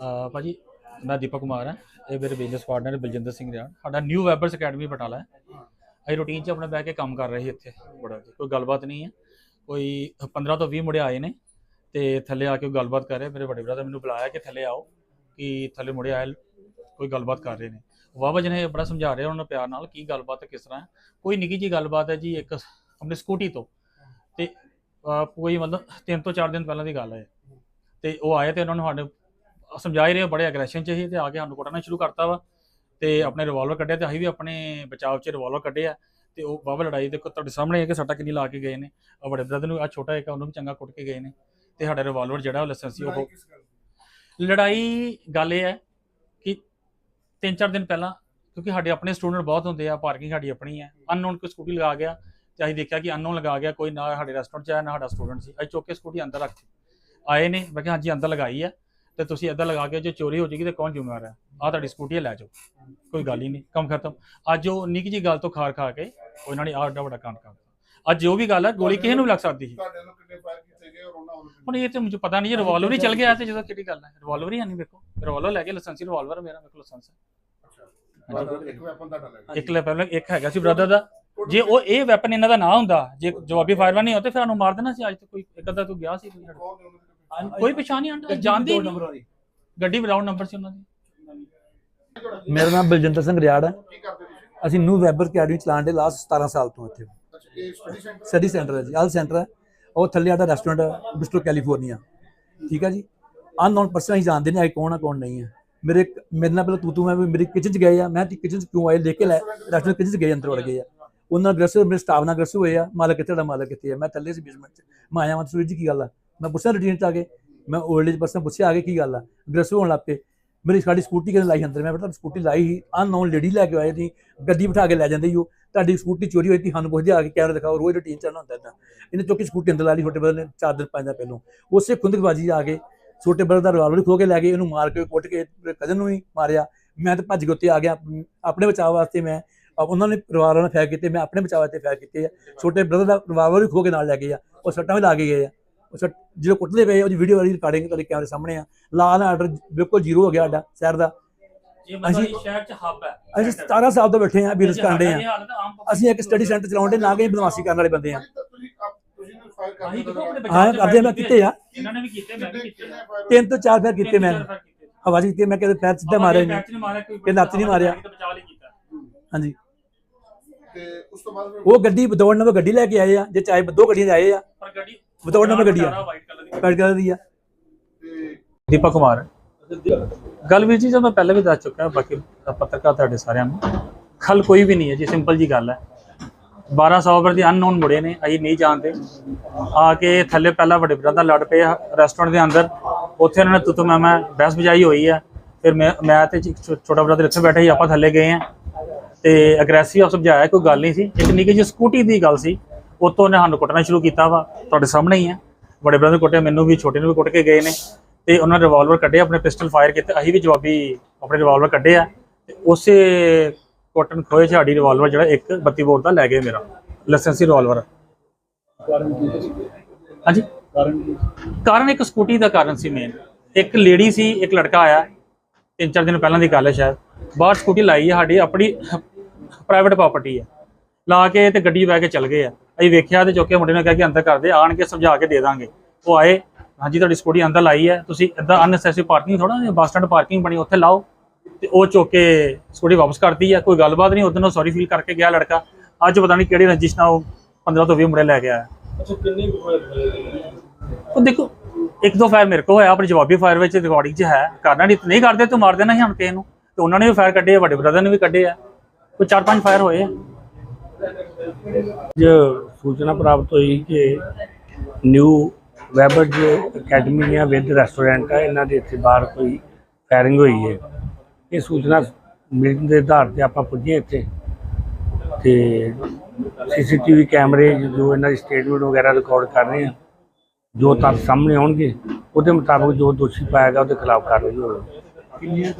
ਅਹ ਭਾਜੀ ਮੈਂ ਦੀਪਕ ਕੁਮਾਰ ਹਾਂ। ਇਹ ਮੇਰੇ ਬਿਜ਼ਨਸ ਪਾਰਟਨਰ ਬਲਜਿੰਦਰ ਸਿੰਘ ਰਿਆੜ। ਸਾਡਾ ਨਿਊ ਵੈਬਰਸ ਅਕੈਡਮੀ ਬਟਾਲਾ ਹੈ। ਅਸੀਂ ਰੂਟੀਨ 'ਚ ਆਪਣੇ ਬਹਿ ਕੇ ਕੰਮ ਕਰ ਰਹੇ ਸੀ ਇੱਥੇ ਬੜਾ ਜੀ। ਕੋਈ ਗੱਲਬਾਤ ਨਹੀਂ ਹੈ। ਕੋਈ 15 ਤੋਂ 20 ਮੁੰਡੇ ਆਏ ਨੇ ਤੇ ਥੱਲੇ ਆ ਕੇ ਕੋਈ ਗੱਲਬਾਤ ਕਰ ਰਹੇ। ਮੇਰੇ ਵੱਡੇ ਭਰਾ ਬ੍ਰਦਰ ਮੈਨੂੰ ਬੁਲਾਇਆ ਕਿ ਥੱਲੇ ਆਓ ਕਿ ਥੱਲੇ ਮੁੰਡੇ ਆਏ ਕੋਈ ਗੱਲਬਾਤ ਕਰ ਰਹੇ ਨੇ। ਵਾਵਾ ਜੀ ਨੇ ਬੜਾ ਸਮਝਾ ਰਹੇ ਉਹਨਾਂ ਨੂੰ ਪਿਆਰ ਨਾਲ ਕੀ ਗੱਲਬਾਤ ਹੈ, ਕਿਸ ਤਰ੍ਹਾਂ ਹੈ। ਕੋਈ ਨਿੱਕੀ ਜੀ ਗੱਲਬਾਤ ਹੈ ਜੀ ਇੱਕ ਆਪਣੀ ਸਕੂਟੀ ਤੋਂ। ਤੇ ਅਹ ਕੋਈ ਮਤਲਬ ਤਿੰਨ ਤੋਂ ਚਾਰ ਦਿਨ ਪਹਿਲਾਂ ਦੀ ਗੱਲ ਹੈ। ਤੇ ਉਹ ਆਏ ਤੇ ਉਹਨਾਂ ਨੂੰ ਸਾਡੇ ਸਮਝਾ ਹੀ ਰਹੇ ਬੜੇ ਐਗਰੈਸ਼ਨ ਚ ਸੀ ਤੇ ਆ ਕੇ ਸਾਨੂੰ ਕੁੱਟਣਾ ਸ਼ੁਰੂ ਕਰਤਾ ਵਾ ਤੇ ਆਪਣੇ ਰਿਵਾਲਵਰ ਕੱਢਿਆ ਤੇ ਅਸੀਂ ਵੀ ਆਪਣੇ ਬਚਾਅ ਚ ਰਿਵਾਲਵਰ ਕੱਢਿਆ ਤੇ ਉਹ ਬਾਬਾ ਲੜਾਈ ਦੇਖੋ ਤੁਹਾਡੇ ਸਾਹਮਣੇ ਹੈ ਕਿ ਸੱਟਾ ਕਿੰਨੀ ਲਾ ਕੇ ਗਏ ਨੇ ਆ ਵੱਡੇ ਬ੍ਰਦਰ ਨੂੰ ਆ ਛੋਟਾ ਇੱਕ ਉਹਨੂੰ ਵੀ ਚੰਗਾ ਕੁੱਟ ਕੇ ਗਏ ਨੇ ਤੇ ਸਾਡਾ ਰਿਵਾਲਵਰ ਜਿਹੜਾ ਉਹ ਲਾਇਸੈਂਸੀ ਉਹ ਲੜਾਈ ਗੱਲ ਇਹ ਹੈ ਕਿ ਤਿੰਨ ਚਾਰ ਦਿਨ ਪਹਿਲਾਂ ਕਿਉਂਕਿ ਸਾਡੇ ਆਪਣੇ ਸਟੂਡੈਂਟ ਬਹੁਤ ਹੁੰਦੇ ਆ ਪਾਰਕਿੰਗ ਸਾਡੀ ਆਪਣੀ ਹੈ ਅਨਨੋਨ ਕੋਈ ਸਕੂਟੀ ਲਗਾ ਗਿਆ ਤੇ ਅਸੀਂ ਦੇਖਿਆ ਕਿ ਅਨਨੋਨ ਲਗਾ ਗਿਆ ਕੋਈ ਨਾ ਸਾਡੇ ਰੈਸਟੋਰੈਂਟ ਚ ਆਇਆ ਨਾ ਸਾਡਾ ਸਟੂਡੈਂਟ ਸੀ ਅਸੀਂ ਚੁੱਕ ਕੇ ਸਕੂਟੀ ਅੰਦਰ ਰੱਖਤੀ ਆਏ ਨੇ ਮੈਂ ਕਿਹਾ ਹਾਂਜੀ ਅੰਦਰ ਲਗਾਈ ਹੈ ਤੇ ਤੁਸੀਂ ਇੱਦਾਂ ਲਗਾ ਕੇ ਜੇ ਚੋਰੀ ਹੋ ਜਾਏਗੀ ਤੇ ਕੌਣ ਜ਼ਿੰਮੇਵਾਰ ਹੈ? ਆ ਤੁਹਾਡੀ ਸਕੂਟੀ ਹੈ ਲੈ ਜਾਓ। ਕੋਈ ਗੱਲ ਹੀ ਨਹੀਂ ਕੰਮ ਖਤਮ। ਅੱਜ ਉਹ ਨਿੱਕੀ ਜੀ ਗੱਲ ਤੋਂ ਖਾਰ ਖਾ ਕੇ ਉਹ ਇਹਨਾਂ ਨੇ ਆਹ ਏਡਾ ਵੱਡਾ ਕਾਂਡ ਕਰਤਾ ਅੱਜ ਜੋ ਵੀ ਗੱਲ ਹੈ ਗੋਲੀ ਕਿਸੇ ਨੂੰ ਵੀ ਲੱਗ ਸਕਦੀ ਸੀ। ਤੁਹਾਡੇ ਨੂੰ ਕਿੰਨੇ ਫਾਇਰ ਕੀਤੇ ਗਏ ਔਰ ਉਹਨਾਂ ਵੱਲੋਂ ਹੁਣ ਇਹ ਤੇ ਮੈਨੂੰ ਪਤਾ ਨਹੀਂ ਰਿਵਾਲਵਰ ਹੀ ਚੱਲ ਗਿਆ ਤੇ ਜਦੋਂ ਕਿਹੜੀ ਗੱਲ ਹੈ? ਰਿਵਾਲਵਰ ਹੀ ਨਹੀਂ ਵੇਖੋ ਰਿਵਾਲਵਰ ਲੈ ਕੇ ਲਾਇਸੈਂਸੀ ਰਿਵਾਲਵਰ ਮੇਰਾ ਮੇਰੇ ਕੋਲ ਲਾਇਸੈਂਸ ਹੈ। ਅੱਛਾ। ਇੱਕ ਵੈਪਨ ਤੁਹਾਡਾ ਲੈ ਇੱਕ ਲੈ ਪਹਿਲਾਂ ਇੱਕ ਹੈਗਾ ਸੀ ਬ੍ਰਦਰ ਦਾ। ਜੇ ਉਹ ਇਹ ਵੈਪਨ ਇਹਨਾਂ ਦਾ ਨਾ ਹੁੰਦਾ ਜੇ ਜਵਾਬੀ ਫਾਇਰ ਨਹੀਂ ਹੁੰਦੇ ਫਿਰ ਸਾਨੂੰ ਮਾਰ ਦੇਣਾ ਸੀ ਅੱਜ ਤੱਕ ਕੋਈ ਇੱਕ ਅੱਧਾ ਤੂੰ ਗਿਆ ਸੀ। ਕੋਈ ਨੇ ਕੋਈ ਪਛਾਣ ਨਹੀਂ ਆਂਦਾ ਜਾਣਦੇ ਹੀ ਨਹੀਂ। ਗੱਡੀ ਵਿਦਾਊਟ ਨੰਬਰ ਸੀ ਉਹਨਾਂ ਦੀ। ਮੇਰਾ ਨਾਮ ਬਲਜਿੰਦਰ ਸਿੰਘ ਰਿਆੜ ਹੈ। ਅਸੀਂ ਨਿਊ ਵੈਬਰ ਅਕੈਡਮੀ ਚਲਾਉਣ ਦੇ ਲਾਸਟ 17 ਸਾਲ ਤੋਂ ਇੱਥੇ। ਸਟੱਡੀ ਸੈਂਟਰ ਹੈ ਜੀ ਆਲ ਸੈਂਟਰ ਹੈ। ਉਹ ਥੱਲੇ ਸਾਡਾ ਰੈਸਟੋਰੈਂਟ ਹੈ ਬਿਸਟੋ ਕੈਲੀਫੋਰਨੀਆ ਠੀਕ ਹੈ ਜੀ? ਅਨਨੋਨ ਪਰਸਨ ਅਸੀਂ ਜਾਣਦੇ ਨਹੀਂ ਆਏ ਕੌਣ ਆ ਕੌਣ ਨਹੀਂ ਹੈ ਮੇਰੇ ਮੇਰੇ ਨਾਲ ਪਹਿਲਾਂ ਤੂੰ ਤੂੰ ਮੈਂ ਵੀ ਮੇਰੀ ਕਿਚਨ ਚ ਗਏ ਆ। ਮੈਂ ਕਿਚਨ ਚ ਕਿਉਂ ਆਏ? ਲੈ ਕੇ ਲੈ। ਰੈਸਟੋਰੈਂਟ ਕਿਚਨ ਚ ਗਏ ਅੰਦਰ ਵੜ ਗਏ ਆ। ਉਹਨਾਂ ਅਗਰੈਸਿਵ ਮੇਰੇ ਸਟਾਫ ਨਾਲ ਅਗਰੈਸਿਵ ਹੋਏ ਆ। ਮਾਲਕ ਕਿੱਥੇ ਦਾ ਮਾਲਕ ਕਿੱਥੇ ਆ। ਮੈਂ ਥੱਲੇ ਸੀ ਬੇਸਮੈਂਟ ਚ। ਮੈਂ ਆਇਆ ਮੈਂ ਸੂਰਜ ਕੀ ਗੱਲ ਆ? ਮੈਂ ਪੁੱਛਿਆ ਰੂਟੀਨ ਚ ਆ ਕੇ, ਮੈਂ 올ਡ ਏਜ ਪਰਸਨ ਪੁੱਛਿਆ ਆ ਕੇ ਕੀ ਗੱਲ ਆ ਅਗਰੈਸਿਵ ਹੋਣ ਲੱਗ ਪਏ। ਮੇਰੀ ਸਾਡੀ ਸਕੂਟੀ ਕਿਹਨੇ ਲਾਈ ਅੰਦਰ? ਮੈਂ ਬੇਟਾ ਸਕੂਟੀ ਲਾਈ ਸੀ ਅਨਨੋਨ ਲੇਡੀ ਲੈ ਕੇ ਆਏ ਸੀ ਗੱਡੀ ਬਿਠਾ ਕੇ ਲੈ ਜਾਂਦੇ ਸੀ ਉਹ। ਤੁਹਾਡੀ ਸਕੂਟੀ ਚੋਰੀ ਹੋਈ ਸੀ, ਸਾਨੂੰ ਪੁੱਛਦੇ ਆ ਕੇ ਕੈਮਰਾ ਦਿਖਾਓ, ਰੋਜ਼ ਰੂਟੀਨ ਚੱਲਣਾ ਹੁੰਦਾ ਇਦਾਂ ਇਹਨੇ ਚੁੱਕ ਕੇ ਸਕੂਟੀ ਅੰਦਰ ਲਾ ਲਈ, ਛੋਟੇ ਬਰਦਰ ਨੇ ਚਾਰ ਦਿਨ ਪੰਜ ਦਿਨ ਪਹਿਲੋਂ। ਉਸੇ ਖੁੰਦਕਬਾਜੀ ਆ ਕੇ, ਛੋਟੇ ਬਰਦਰ ਦਾ ਰਿਵਾਲਵਰ ਖੋ ਕੇ ਲੈ ਗਏ, ਇਹਨੂੰ ਮਾਰ ਕੇ, ਕੁੱਟ ਕੇ ਕਜ਼ਨ ਨੂੰ ਵੀ ਮਾਰਿਆ। ਮੈਂ ਤਾਂ ਭੱਜ ਕੇ ਉੱਤੇ ਆ ਗਿਆ ਆਪਣੇ ਬਚਾਅ ਵਾਸਤੇ ਮੈਂ ਉਹਨਾਂ ਨੇ ਰਿਵਾਲਵਰ ਨਾਲ ਫਾਇਰ ਕੀਤੇ, ਮੈਂ ਆਪਣੇ ਬਚਾਅ ਵਾਸਤੇ ਫਾਇਰ ਕੀਤੇ ਆ। ਛੋਟੇ ਬਰਦਰ ਦਾ ਰਿਵਾਲਵਰ ਵੀ ਖੋ ਕੇ ਨਾਲ ਲੈ ਗਏ ਆ, ਉਹ ਸੱਟਾਂ ਵੀ ਲਾ ਕੇ ਗਏ ਆ। ਸੱਟ ਜਦੋਂ ਕੁੱਟਦੇ ਪਏ ਉਹਦੀ ਵੀਡੀਓ ਵਾਲੀ ਰਿਕਾਰਡਿੰਗ ਤੁਹਾਡੇ ਕੈਮਰੇ ਸਾਹਮਣੇ ਆ। ਦਾ ਆਰਡਰ ਬਿਲਕੁਲ ਜ਼ੀਰੋ ਹੋ ਗਿਆ ਸਾਡਾ ਸ਼ਹਿਰ ਦਾ। ਅਸੀਂ- ਸ਼ਹਿਰ ਚ ਹੱਬ ਹੈ। ਅਸੀਂ 17 ਸਾਲ ਤੋਂ ਬੈਠੇ ਆ ਬਿਜ਼ਨਸ ਕਰਦੇ ਆ ਅਸੀਂ ਇੱਕ ਸਟੱਡੀ ਸੈਂਟਰ ਚਲਾਉਂਦੇ ਨਾ ਕਿ ਬਦਮਾਸ਼ੀ ਕਰਨ ਵਾਲੇ ਬੰਦੇ ਆ ਹਾਂ ਕਰਦੇ ਮੈਂ ਕੀਤੇ ਆ। ਇਹਨਾਂ ਨੇ ਵੀ ਕੀਤੇ ਮੈਂ ਵੀ ਕਿੰਨੇ ਕੀਤੇ ਕਿੰਨੇ fire ਤਿੰਨ ਤੋਂ ਚਾਰ ਫੇਰ ਕੀਤੇ ਮੈਂ। ਹਵਾ 'ਚ ਕੀਤੇ ਮੈਂ ਕਿਤੇ ਪੈਰ ਸਿੱਧਾ ਮਾਰਿਆ ਨਹੀਂ ਕਿ ਲੱਤ ਨਹੀਂ ਮਾਰਿਆ। ਬਚਾ ਲਈ ਕੀਤਾ। ਹਾਂਜੀ। ਤੇ ਉਸ ਤੋਂ ਬਾਅਦ ਫਿਰ ਉਹ ਗੱਡੀ ਬਦੌੜ ਨੰਬਰ ਗੱਡੀ ਲੈ ਕੇ ਆਏ ਆ ਜੇ ਚਾਹੇ ਦੋ ਗੱਡੀਆਂ ਆਏ ਆ। ਪਰ ਗੱਡੀ ਵਿਦਆਊਟ ਨੰਬਰ ਗੱਡੀ ਆ। ਵਾਈਟ ਕਲਰ ਦੀ ਦੀ ਆ। ਤੇ ਦੀਪਕ ਕੁਮਾਰ। ਗੱਲ ਵੀ ਜੀ ਜੋ ਮੈਂ ਪਹਿਲਾਂ ਵੀ ਦੱਸ ਚੁੱਕਾ ਬਾਕੀ ਪੱਤਰਕਾਰ ਤੁਹਾਡੇ ਸਾਰਿਆਂ ਨੂੰ ਖਲ ਕੋਈ ਵੀ ਨਹੀਂ ਹੈ ਜੀ ਸਿੰਪਲ ਜੀ ਗੱਲ ਹੈ। 1200 ਵਰ ਦੇ ਅਨਨੋਨ ਮੁੜੇ ਨੇ ਅਸੀਂ ਨਹੀਂ ਜਾਣਦੇ। ਆ ਕੇ ਥੱਲੇ ਪਹਿਲਾਂ ਵੱਡੇ ਬ੍ਰਦਰ ਨਾਲ ਲੜ ਪਏ ਰੈਸਟੋਰੈਂਟ ਦੇ ਅੰਦਰ। ਉੱਥੇ ਉਹਨਾਂ ਨੇ ਤੁਤੂ ਮੈਂ ਮੈਂ ਬਹਿਸ ਬਜਾਈ ਹੋਈ ਆ। ਫਿਰ ਮੈਂ ਮੈਂ ਤੇ ਛੋਟਾ ਬ੍ਰਦਰ ਇੱਥੇ ਬੈਠੇ ਸੀ ਆਪਾਂ ਥੱਲੇ ਗਏ ਆ। ਤੇ ਅਗਰੈਸਿਵ ਸਮਝਾਇਆ ਕੋਈ ਗੱਲ ਨਹੀਂ ਸੀ। ਇੱਕ ਨਿੱਕੀ ਜਿਹੀ ਸਕੂਟੀ ਦੀ ਗੱਲ ਸੀ। ਉਤੋਂ ਨੇ ਸਾਨੂੰ ਕੁੱਟਣਾ ਸ਼ੁਰੂ ਕੀਤਾ ਵਾ, ਤੁਹਾਡੇ ਸਾਹਮਣੇ ਹੀ ਹੈ ਬੜੇ ਬ੍ਰਦਰ ਕੁੱਟੇ, ਮੈਨੂੰ ਵੀ, ਛੋਟੇ ਨੂੰ ਵੀ ਕੁੱਟ ਕੇ ਗਏ ਨੇ। ਤੇ ਉਹਨਾਂ ਨੇ ਰਿਵਾਲਵਰ ਕੱਢੇ, ਆਪਣੇ ਪਿਸਟਲ ਫਾਇਰ ਕੀਤੇ, ਅਸੀਂ ਵੀ ਜਵਾਬੀ ਆਪਣੇ ਰਿਵਾਲਵਰ ਕੱਢੇ ਆ। ਤੇ ਉਸੇ ਕੋਟਨ ਖੋਏ ਸਾਡੀ ਰਿਵਾਲਵਰ ਜਿਹੜਾ ਇੱਕ 32 ਬੋਰ ਦਾ ਲੈ ਗਏ ਮੇਰਾ ਲਾਇਸੈਂਸੀ ਰਿਵਾਲਵਰ ਹਾਂਜੀ? ਕਾਰਨ ਇੱਕ ਸਕੂਟੀ ਦਾ ਕਾਰਨ ਸੀ ਮੇਨ ਇੱਕ ਲੇਡੀ ਸੀ, ਇੱਕ ਲੜਕਾ ਆਇਆ, ਤਿੰਨ ਚਾਰ ਦਿਨ ਪਹਿਲਾਂ ਦੀ ਗੱਲ ਹੈ ਸ਼ਾਇਦ। ਬਾਹਰ ਸਕੂਟੀ ਲਾਈ ਹੈ ਸਾਡੀ, ਆਪਣੀ ਪ੍ਰਾਈਵੇਟ ਪ੍ਰਾਪਰਟੀ ਹੈ ਲਾ ਕੇ ਤੇ ਗੱਡੀ ਬਹਿ ਕੇ ਚੱਲ ਗਏ ਆ। ਅਸੀਂ ਵੇਖਿਆ ਤੇ ਚੁੱਕੇ ਮੁੰਡੇ ਨੇ ਕਿਹਾ ਕਿ ਅੰਦਰ ਕਰਦੇ ਆਣ ਕੇ ਸਮਝਾ ਕੇ ਦੇ ਦਾਂਗੇ। ਉਹ ਆਏ ਹਾਂਜੀ ਤੁਹਾਡੀ ਸਕੂਟੀ ਅੰਦਰ ਲਾਈ ਹੈ ਤੁਸੀਂ ਇਦਾਂ ਅਨਨੈਸੈਸਰੀ ਪਾਰਕਿੰਗ ਥੋੜਾ ਬੱਸ ਸਟੈਂਡ ਪਾਰਕਿੰਗ ਬਣੀ ਉੱਥੇ ਲਾਓ। ਤੇ ਉਹ ਚੁੱਕ ਕੇ ਸਕੂਟੀ ਵਾਪਸ ਕਰਤੀ ਹੈ ਕੋਈ ਗੱਲਬਾਤ ਨਹੀਂ ਉਦੋਂ ਸੌਰੀ ਫੀਲ ਕਰਕੇ ਗਿਆ ਲੜਕਾ। ਅੱਜ ਪਤਾ ਨਹੀਂ ਕਿਹੜੀ ਰੰਜਿਸ਼ ਨਾਲ ਉਹ 15 ਤੋਂ 20 ਮੁੰਡੇ ਲੈ ਕੇ ਆਇਆ। ਉਹ ਦੇਖੋ ਇੱਕ ਦੋ ਫਾਇਰ ਮੇਰੇ ਕੋ ਹੋਇਆ ਆਪਣੀ ਜਵਾਬੀ ਫਾਇਰ ਵਿੱਚ ਰਿਕਾਰਡਿੰਗ 'ਚ ਹੈ। ਕਰਨਾ ਨਹੀਂ ਨਹੀਂ ਕਰਦੇ ਤੂੰ ਮਾਰ ਦੇਣਾ ਸੀ ਹੁਣ ਕਿਸੇ ਨੂੰ। ਤੇ ਉਹਨਾਂ ਨੇ ਵੀ ਫਾਇਰ ਕੱਢੇ ਆ ਵੱਡੇ ਬ੍ਰਦਰ ਨੇ ਵੀ ਕੱਢੇ ਆ। ਕੋਈ ਚਾਰ ਪੰਜ ਫਾਇਰ ਹੋਏ ਆ। ਅੱਜ ਸੂਚਨਾ ਪ੍ਰਾਪਤ ਹੋਈ ਕਿ ਨਿਊ ਵੈਬਰਜ ਅਕੈਡਮੀ ਜਾਂ ਵਿਦ ਰੈਸਟੋਰੈਂਟ ਹੈ ਇਹਨਾਂ ਦੇ ਇੱਥੇ ਬਾਹਰ ਕੋਈ ਫਾਇਰਿੰਗ ਹੋਈ ਹੈ। ਇਹ ਸੂਚਨਾ ਮਿਲਣ ਦੇ ਆਧਾਰ ਤੇ ਆਪਾਂ ਪੁੱਜੇ ਇੱਥੇ ਤੇ ਸੀਸੀਟੀਵੀ ਕੈਮਰੇ ਜੋ ਇਹਨਾਂ ਦੀ ਸਟੇਟਮੈਂਟ ਵਗੈਰਾ ਰਿਕਾਰਡ ਕਰ ਰਹੇ ਆ, ਜੋ ਤੱਥ ਸਾਹਮਣੇ ਆਉਣਗੇ, ਉਹਦੇ ਮੁਤਾਬਕ ਜੋ ਦੋਸ਼ੀ ਪਾਇਆ ਗਿਆ ਉਹਦੇ ਖਿਲਾਫ ਕਾਰਵਾਈ ਹੋਵੇਗੀ।